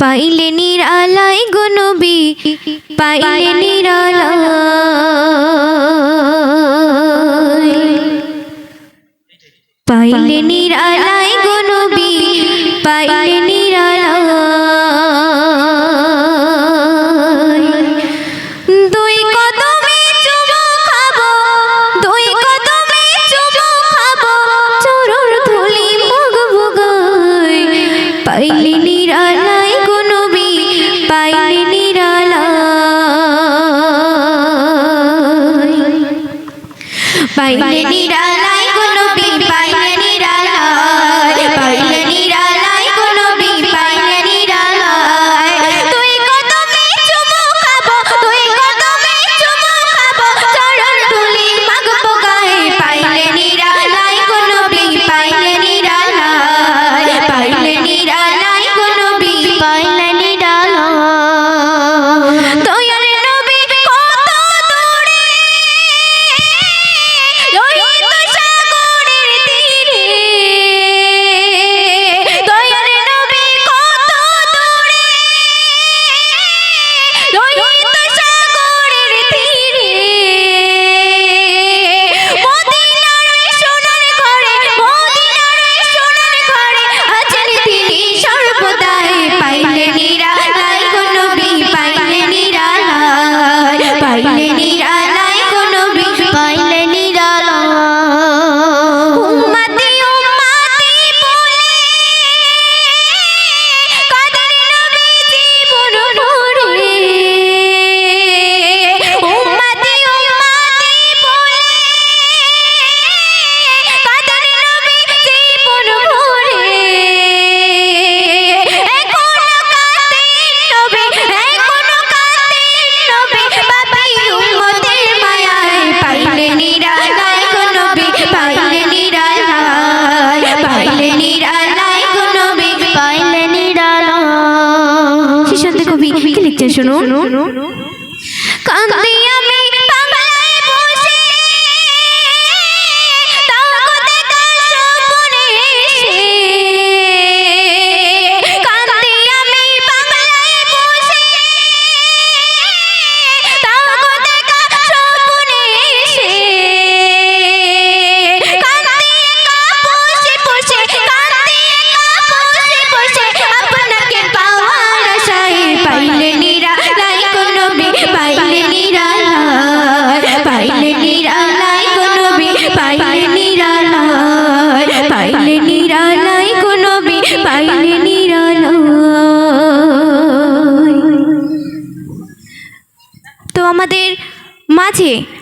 পাইলে নিরালাই গুনবি পাইলে নিরালাই। পাইলে নিরালাই পাইলে নিরালায় কোনো বিপা শুনুন। কান্দি Sim.